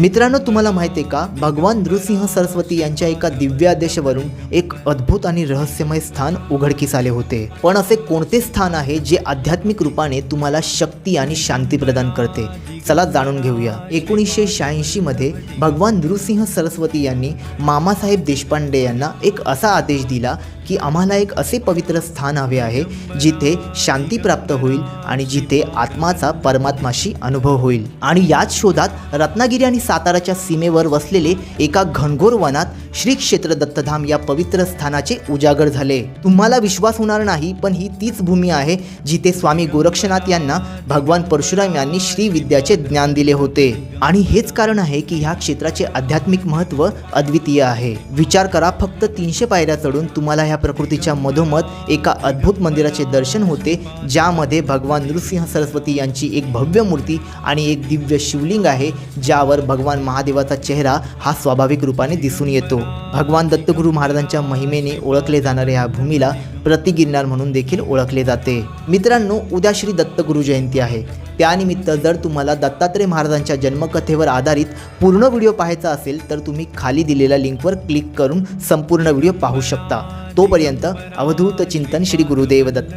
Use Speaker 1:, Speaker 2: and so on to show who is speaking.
Speaker 1: मित्रांनो तुम्हाला माहिती आहे का? भगवान नृसिंह सरस्वती यांच्या एका दिव्यादेशवरून एक अद्भुत आणि रहस्यमय स्थान उघडकीस आले होते. पण असे कोणते स्थान आहे जे आध्यात्मिक रूपाने तुम्हाला शक्ती आणि शांती प्रदान करते? चला जाणून घेऊया. एकोणीसशे शहाऐंशी मध्ये भगवान नृसिंह सरस्वती यांनी मामासाहेब देशपांडे यांना एक असा आदेश दिला की आम्हाला एक असे पवित्र स्थान हवे आहे जिथे शांती प्राप्त होईल आणि जिथे आत्माचा परमात्माशी अनुभव होईल. आणि याच शोधात रत्नागिरी आणि साताराच्या सीमेवर वसलेले एका घनघोर वनात श्री क्षेत्र दत्तधाम या पवित्र स्थानाचे उजागर झाले. तुम्हाला विश्वास होणार नाही पण ही तीच भूमी आहे जिथे स्वामी गोरक्षनाथ यांना भगवान परशुराम यांनी श्री ज्ञान दिले होते. आणि हेच कारण आहे की ह्या क्षेत्राचे आध्यात्मिक महत्त्व अद्वितीय आहे. विचार करा फक्त तीनशे पायऱ्या चढून तुम्हाला ह्या प्रकृतीच्या मधोमध एका अद्भुत मंदिराचे दर्शन होते ज्यामध्ये भगवान नृसिंह सरस्वती यांची एक भव्य मूर्ती आणि एक दिव्य शिवलिंग आहे ज्यावर भगवान महादेवाचा चेहरा हा स्वाभाविक रूपाने दिसून येतो. भगवान दत्तगुरू महाराजांच्या महिमेने ओळखले जाणाऱ्या ह्या भूमीला प्रतिगिरणार म्हणून देखील ओळखले जाते. मित्रांनो उद्या श्री दत्तगुरू जयंती आहे. त्यानिमित्त जर तुम्हाला दत्तात्रय महाराजांच्या जन्मकथेवर आधारित पूर्ण व्हिडिओ पाहायचा असेल तर तुम्ही खाली दिलेल्या लिंकवर क्लिक करून संपूर्ण व्हिडिओ पाहू शकता. तोपर्यंत अवधूत चिंतन श्री गुरुदेव दत्त